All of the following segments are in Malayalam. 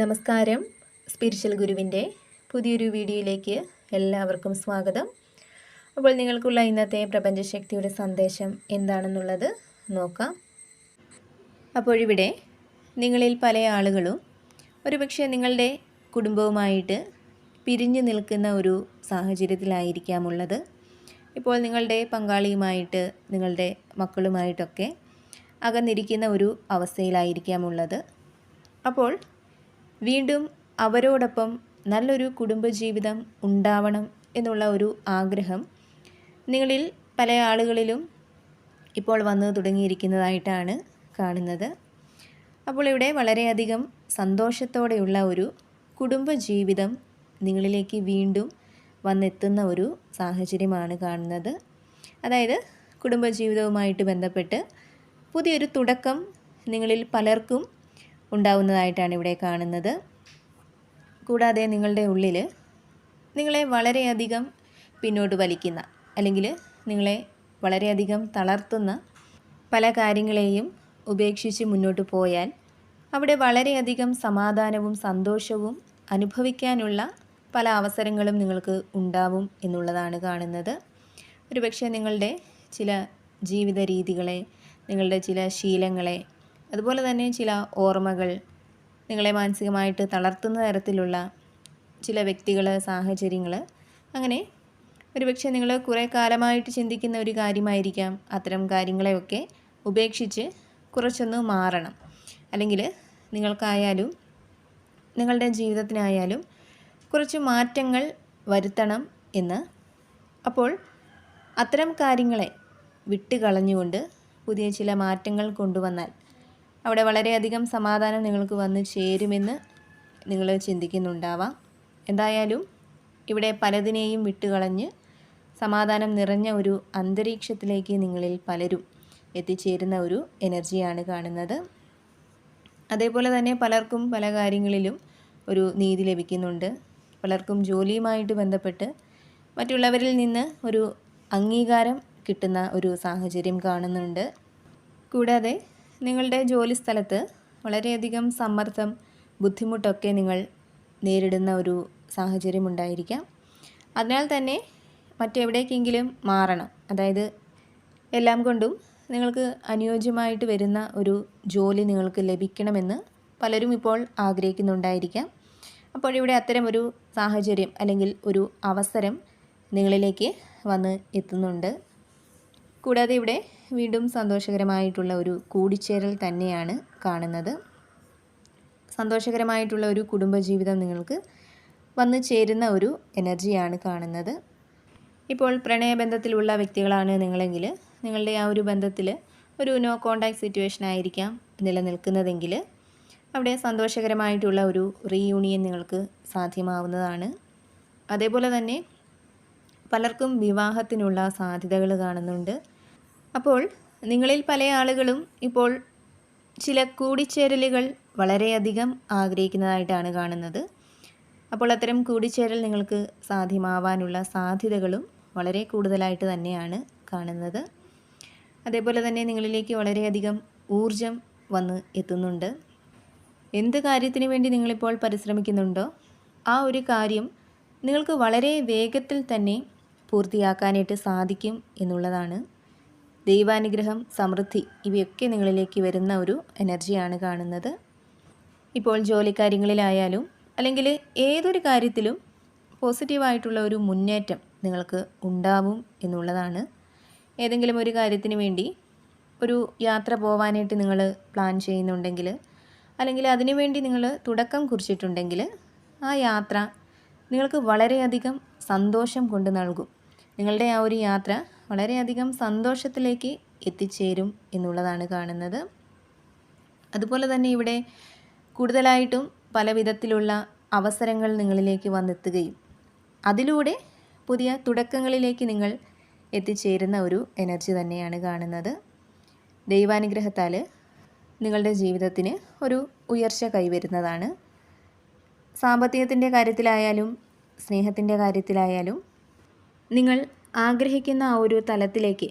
നമസ്കാരം. സ്പിരിച്വൽ ഗുരുവിന്റെ പുതിയൊരു വീഡിയോയിലേക്ക് എല്ലാവർക്കും സ്വാഗതം. അപ്പോൾ നിങ്ങൾക്കുള്ള ഇന്നത്തെ പ്രപഞ്ചശക്തിയുടെ സന്ദേശം എന്താണെന്നുള്ളത് നോക്കാം. അപ്പോഴിവിടെ നിങ്ങളിൽ പല ആളുകളും ഒരുപക്ഷെ നിങ്ങളുടെ കുടുംബവുമായിട്ട് പിരിഞ്ഞു നിൽക്കുന്ന ഒരു സാഹചര്യത്തിലായിരിക്കാമുള്ളത്. ഇപ്പോൾ നിങ്ങളുടെ പങ്കാളിയുമായിട്ട് നിങ്ങളുടെ മക്കളുമായിട്ടൊക്കെ അകന്നിരിക്കുന്ന ഒരു അവസ്ഥയിലായിരിക്കാമുള്ളത്. അപ്പോൾ വീണ്ടും അവരോടൊപ്പം നല്ലൊരു കുടുംബജീവിതം ഉണ്ടാവണം എന്നുള്ള ഒരു ആഗ്രഹം നിങ്ങളിൽ പല ആളുകളിലും ഇപ്പോൾ വന്നു തുടങ്ങിയിരിക്കുന്നതായിട്ടാണ് കാണുന്നത്. അപ്പോൾ ഇവിടെ വളരെയധികം സന്തോഷത്തോടെയുള്ള ഒരു കുടുംബജീവിതം നിങ്ങളിലേക്ക് വീണ്ടും വന്നെത്തുന്ന ഒരു സാഹചര്യമാണ് കാണുന്നത്. അതായത് കുടുംബജീവിതവുമായിട്ട് ബന്ധപ്പെട്ട് പുതിയൊരു തുടക്കം നിങ്ങളിൽ പലർക്കും ഉണ്ടാവുന്നതായിട്ടാണ് ഇവിടെ കാണുന്നത്. കൂടാതെ നിങ്ങളുടെ ഉള്ളിൽ നിങ്ങളെ വളരെയധികം പിന്നോട്ട് വലിക്കുന്ന അല്ലെങ്കിൽ നിങ്ങളെ വളരെയധികം തളർത്തുന്ന പല കാര്യങ്ങളെയും ഉപേക്ഷിച്ച് മുന്നോട്ട് പോയാൽ അവിടെ വളരെയധികം സമാധാനവും സന്തോഷവും അനുഭവിക്കാനുള്ള പല അവസരങ്ങളും നിങ്ങൾക്ക് ഉണ്ടാവും എന്നുള്ളതാണ് കാണുന്നത്. ഒരുപക്ഷെ നിങ്ങളുടെ ചില ജീവിത രീതികളെ നിങ്ങളുടെ ചില ശീലങ്ങളെ അതുപോലെ തന്നെ ചില ഓർമ്മകൾ നിങ്ങളെ മാനസികമായിട്ട് തളർത്തുന്ന തരത്തിലുള്ള ചില വ്യക്തികൾ സാഹചര്യങ്ങൾ അങ്ങനെ ഒരുപക്ഷെ നിങ്ങൾ കുറേ കാലമായിട്ട് ചിന്തിക്കുന്ന ഒരു കാര്യമായിരിക്കാം. അത്തരം കാര്യങ്ങളെയൊക്കെ ഉപേക്ഷിച്ച് കുറച്ചൊന്ന് മാറണം. അല്ലെങ്കിൽ നിങ്ങൾക്കായാലും നിങ്ങളുടെ ജീവിതത്തിനായാലും കുറച്ച് മാറ്റങ്ങൾ വരുത്തണം എന്ന്. അപ്പോൾ അത്തരം കാര്യങ്ങളെ വിട്ടുകളഞ്ഞുകൊണ്ട് പുതിയ ചില മാറ്റങ്ങൾ കൊണ്ടുവന്നാൽ അവിടെ വളരെയധികം സമാധാനം നിങ്ങൾക്ക് വന്ന് ചേരുമെന്ന് നിങ്ങൾ ചിന്തിക്കുന്നുണ്ടാവാം. എന്തായാലും ഇവിടെ പലതിനെയും വിട്ടുകളഞ്ഞ് സമാധാനം നിറഞ്ഞ ഒരു അന്തരീക്ഷത്തിലേക്ക് നിങ്ങളിൽ പലരും എത്തിച്ചേരുന്ന ഒരു എനർജിയാണ് കാണുന്നത്. അതേപോലെ തന്നെ പലർക്കും പല കാര്യങ്ങളിലും ഒരു നീതി ലഭിക്കുന്നുണ്ട്. പലർക്കും ജോലിയുമായിട്ട് ബന്ധപ്പെട്ട് മറ്റുള്ളവരിൽ നിന്ന് ഒരു അംഗീകാരം കിട്ടുന്ന ഒരു സാഹചര്യം കാണുന്നുണ്ട്. കൂടാതെ നിങ്ങളുടെ ജോലി സ്ഥലത്ത് വളരെയധികം സമ്മർദ്ദം ബുദ്ധിമുട്ടൊക്കെ നിങ്ങൾ നേരിടുന്ന ഒരു സാഹചര്യം ഉണ്ടായിരിക്കാം അതിനാൽ തന്നെ മറ്റെവിടേക്കെങ്കിലും മാറണം. അതായത് എല്ലാം കൊണ്ടും നിങ്ങൾക്ക് അനുയോജ്യമായിട്ട് വരുന്ന ഒരു ജോലി നിങ്ങൾക്ക് ലഭിക്കണമെന്ന് പലരും ഇപ്പോൾ ആഗ്രഹിക്കുന്നുണ്ടായിരിക്കാം. അപ്പോൾ ഇവിടെ അത്തരം ഒരു സാഹചര്യം അല്ലെങ്കിൽ ഒരു അവസരം നിങ്ങളിലേക്ക് വന്ന് എത്തുന്നുണ്ട്. കൂടാതെ ഇവിടെ വീണ്ടും സന്തോഷകരമായിട്ടുള്ള ഒരു കൂടിച്ചേരൽ തന്നെയാണ് കാണുന്നത്. സന്തോഷകരമായിട്ടുള്ള ഒരു കുടുംബജീവിതം നിങ്ങൾക്ക് വന്നു ചേരുന്ന ഒരു എനർജിയാണ് കാണുന്നത്. ഇപ്പോൾ പ്രണയബന്ധത്തിലുള്ള വ്യക്തികളാണ് നിങ്ങളെങ്കിൽ നിങ്ങളുടെ ആ ഒരു ബന്ധത്തിൽ ഒരു നോ കോണ്ടാക്ട് സിറ്റുവേഷൻ ആയിരിക്കാം നിലനിൽക്കുന്നതെങ്കിൽ അവിടെ സന്തോഷകരമായിട്ടുള്ള ഒരു റീയൂണിയൻ നിങ്ങൾക്ക് സാധ്യമാവുന്നതാണ്. അതേപോലെ തന്നെ പലർക്കും വിവാഹത്തിനുള്ള സാധ്യതകൾ കാണുന്നുണ്ട്. അപ്പോൾ നിങ്ങളിൽ പല ആളുകളും ഇപ്പോൾ ചില കൂടിച്ചേരലുകൾ വളരെയധികം ആഗ്രഹിക്കുന്നതായിട്ടാണ് കാണുന്നത്. അപ്പോൾ അത്തരം കൂടിച്ചേരൽ നിങ്ങൾക്ക് സാധ്യമാവാനുള്ള സാധ്യതകളും വളരെ കൂടുതലായിട്ട് തന്നെയാണ് കാണുന്നത്. അതേപോലെ തന്നെ നിങ്ങളിലേക്ക് വളരെയധികം ഊർജം വന്ന് എത്തുന്നുണ്ട്. എന്ത് കാര്യത്തിന് വേണ്ടി നിങ്ങളിപ്പോൾ പരിശ്രമിക്കുന്നുണ്ടോ? ആ ഒരു കാര്യം നിങ്ങൾക്ക് വളരെ വേഗത്തിൽ തന്നെ പൂർത്തിയാക്കാനായിട്ട് സാധിക്കും എന്നുള്ളതാണ്. ദൈവാനുഗ്രഹം സമൃദ്ധി ഇവയൊക്കെ നിങ്ങളിലേക്ക് വരുന്ന ഒരു എനർജിയാണ് കാണുന്നത്. ഇപ്പോൾ ജോലിക്കാര്യങ്ങളിലായാലും അല്ലെങ്കിൽ ഏതൊരു കാര്യത്തിലും പോസിറ്റീവായിട്ടുള്ള ഒരു മുന്നേറ്റം നിങ്ങൾക്ക് ഉണ്ടാവും എന്നുള്ളതാണ്. ഏതെങ്കിലും ഒരു കാര്യത്തിന് വേണ്ടി ഒരു യാത്ര പോവാനായിട്ട് നിങ്ങൾ പ്ലാൻ ചെയ്യുന്നുണ്ടെങ്കിൽ അല്ലെങ്കിൽ അതിനുവേണ്ടി നിങ്ങൾ തുടക്കം കുറിച്ചിട്ടുണ്ടെങ്കിൽ ആ യാത്ര നിങ്ങൾക്ക് വളരെയധികം സന്തോഷം കൊണ്ട് നൽകും. നിങ്ങളുടെ ആ ഒരു യാത്ര വളരെയധികം സന്തോഷത്തിലേക്ക് എത്തിച്ചേരും എന്നുള്ളതാണ് കാണുന്നത്. അതുപോലെ തന്നെ ഇവിടെ കൂടുതലായിട്ടും പല വിധത്തിലുള്ള അവസരങ്ങൾ നിങ്ങളിലേക്ക് വന്നെത്തുകയും അതിലൂടെ പുതിയ തുടക്കങ്ങളിലേക്ക് നിങ്ങൾ എത്തിച്ചേരുന്ന ഒരു എനർജി തന്നെയാണ് കാണുന്നത്. ദൈവാനുഗ്രഹത്താൽ നിങ്ങളുടെ ജീവിതത്തിന് ഒരു ഉയർച്ച കൈവരുന്നതാണ്. സാമ്പത്തികത്തിന്റെ കാര്യത്തിലായാലും സ്നേഹത്തിന്റെ കാര്യത്തിലായാലും നിങ്ങൾ ആഗ്രഹിക്കുന്ന ആ ഒരു തലത്തിലേക്ക്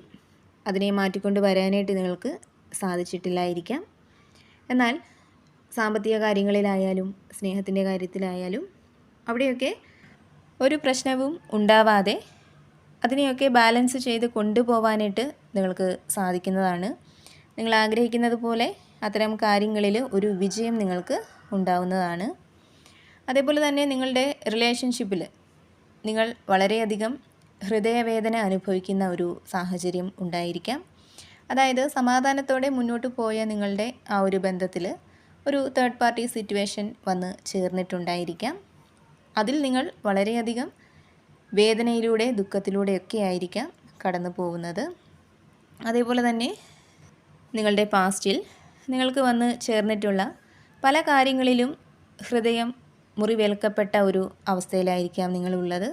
അതിനെ മാറ്റിക്കൊണ്ട് വരാനായിട്ട് നിങ്ങൾക്ക് സാധിച്ചിട്ടില്ലായിരിക്കാം. എന്നാൽ സാമ്പത്തിക കാര്യങ്ങളിലായാലും സ്നേഹത്തിന്റെ കാര്യത്തിലായാലും അവിടെയൊക്കെ ഒരു പ്രശ്നവും ഉണ്ടാവാതെ അതിനെയൊക്കെ ബാലൻസ് ചെയ്ത് കൊണ്ടുപോകാനായിട്ട് നിങ്ങൾക്ക് സാധിക്കുന്നതാണ്. നിങ്ങൾ ആഗ്രഹിക്കുന്നത് പോലെ അത്തരം കാര്യങ്ങളിൽ ഒരു വിജയം നിങ്ങൾക്ക് ഉണ്ടാവുന്നതാണ്. അതേപോലെ തന്നെ നിങ്ങളുടെ റിലേഷൻഷിപ്പിൽ നിങ്ങൾ വളരെയധികം ഹൃദയവേദന അനുഭവിക്കുന്ന ഒരു സാഹചര്യം ഉണ്ടായിരിക്കാം. അതായത് സമാധാനത്തോടെ മുന്നോട്ട് പോയ നിങ്ങളുടെ ആ ഒരു ബന്ധത്തിൽ ഒരു തേർഡ് പാർട്ടി സിറ്റുവേഷൻ വന്ന് ചേർന്നിട്ടുണ്ടായിരിക്കാം. അതിൽ നിങ്ങൾ വളരെയധികം വേദനയിലൂടെ ദുഃഖത്തിലൂടെയൊക്കെ ആയിരിക്കാം കടന്നു പോകുന്നത്. അതേപോലെ തന്നെ നിങ്ങളുടെ പാസ്റ്റിൽ നിങ്ങൾക്ക് വന്ന് ചേർന്നിട്ടുള്ള പല കാര്യങ്ങളിലും ഹൃദയം മുറിവേൽക്കപ്പെട്ട ഒരു അവസ്ഥയിലായിരിക്കാം നിങ്ങളുള്ളത്.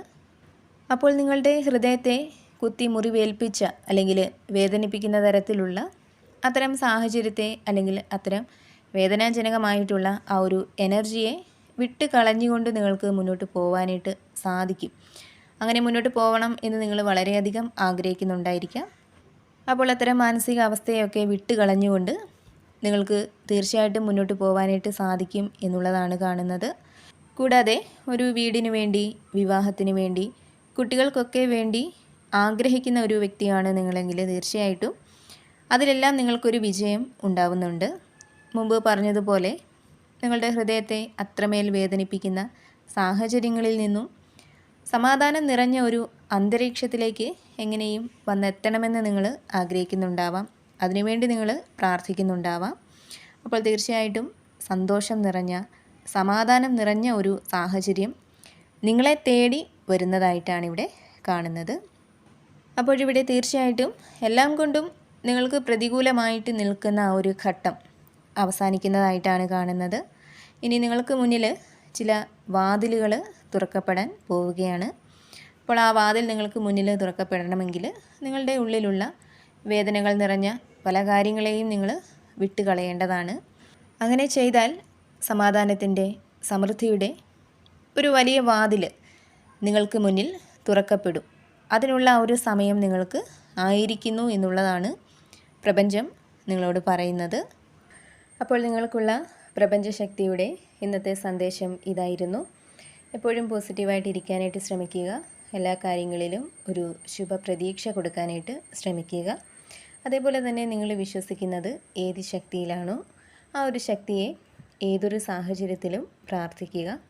അപ്പോൾ നിങ്ങളുടെ ഹൃദയത്തെ കുത്തി മുറിവേൽപ്പിച്ച അല്ലെങ്കിൽ വേദനിപ്പിക്കുന്ന തരത്തിലുള്ള അത്തരം സാഹചര്യത്തെ അല്ലെങ്കിൽ അത്തരം വേദനാജനകമായിട്ടുള്ള ആ ഒരു എനർജിയെ വിട്ട് കളഞ്ഞുകൊണ്ട് നിങ്ങൾക്ക് മുന്നോട്ട് പോകാനായിട്ട് സാധിക്കും. അങ്ങനെ മുന്നോട്ട് പോകണം എന്ന് നിങ്ങൾ വളരെയധികം ആഗ്രഹിക്കുന്നുണ്ടായിരിക്കാം. അപ്പോൾ അത്തരം മാനസികാവസ്ഥയൊക്കെ വിട്ട് കളഞ്ഞുകൊണ്ട് നിങ്ങൾക്ക് തീർച്ചയായിട്ടും മുന്നോട്ട് പോകാനായിട്ട് സാധിക്കും എന്നുള്ളതാണ് കാണുന്നത്. കൂടാതെ ഒരു വീടിന് വേണ്ടി വിവാഹത്തിന് വേണ്ടി കുട്ടികൾക്കൊക്കെ വേണ്ടി ആഗ്രഹിക്കുന്ന ഒരു വ്യക്തിയാണ് നിങ്ങളെങ്കിൽ തീർച്ചയായിട്ടും. അതിലെല്ലാം നിങ്ങൾക്കൊരു വിജയം ഉണ്ടാവുന്നുണ്ട്. മുമ്പ് പറഞ്ഞതുപോലെ നിങ്ങളുടെ ഹൃദയത്തെ അത്രമേൽ വേദനിപ്പിക്കുന്ന സാഹചര്യങ്ങളിൽ നിന്നും സമാധാനം നിറഞ്ഞ ഒരു അന്തരീക്ഷത്തിലേക്ക് എങ്ങനെയും വന്നെത്തണമെന്ന് നിങ്ങൾ ആഗ്രഹിക്കുന്നുണ്ടാവാം. അതിനുവേണ്ടി നിങ്ങൾ പ്രാർത്ഥിക്കുന്നുണ്ടാവാം. അപ്പോൾ തീർച്ചയായിട്ടും സന്തോഷം നിറഞ്ഞ സമാധാനം നിറഞ്ഞ ഒരു സാഹചര്യം നിങ്ങളെ തേടി വരുന്നതായിട്ടാണ് ഇവിടെ കാണുന്നത് അപ്പോഴിവിടെ തീർച്ചയായിട്ടും എല്ലാം കൊണ്ടും നിങ്ങൾക്ക് പ്രതികൂലമായിട്ട് നിൽക്കുന്ന ആ ഒരു ഘട്ടം അവസാനിക്കുന്നതായിട്ടാണ് കാണുന്നത്. ഇനി നിങ്ങൾക്ക് മുന്നിൽ ചില വാതിലുകൾ തുറക്കപ്പെടാൻ പോവുകയാണ്. അപ്പോൾ ആ വാതിൽ നിങ്ങൾക്ക് മുന്നിൽ തുറക്കപ്പെടണമെങ്കിൽ നിങ്ങളുടെ ഉള്ളിലുള്ള വേദനകൾ നിറഞ്ഞ പല കാര്യങ്ങളെയും നിങ്ങൾ വിട്ടുകളയേണ്ടതാണ്. അങ്ങനെ ചെയ്താൽ സമാധാനത്തിന്റെ സമൃദ്ധിയുടെ ഒരു വലിയ വാതിൽ നിങ്ങൾക്ക് മുന്നിൽ തുറക്കപ്പെടും. അതിനുള്ള ഒരു സമയം നിങ്ങൾക്ക് ആയിരിക്കുന്നു എന്നുള്ളതാണ് പ്രപഞ്ചം നിങ്ങളോട് പറയുന്നത്. അപ്പോൾ നിങ്ങൾക്കുള്ള പ്രപഞ്ചശക്തിയുടെ ഇന്നത്തെ സന്ദേശം ഇതായിരുന്നു. എപ്പോഴും പോസിറ്റീവായിട്ട് ഇരിക്കാനായിട്ട് ശ്രമിക്കുക. എല്ലാ കാര്യങ്ങളിലും ഒരു ശുഭപ്രതീക്ഷ കൊടുക്കാനായിട്ട് ശ്രമിക്കുക. അതേപോലെ തന്നെ നിങ്ങൾ വിശ്വസിക്കുന്നത് ഏത് ശക്തിയിലാണോ ആ ഒരു ശക്തിയെ ഏതൊരു സാഹചര്യത്തിലും പ്രാർത്ഥിക്കുക.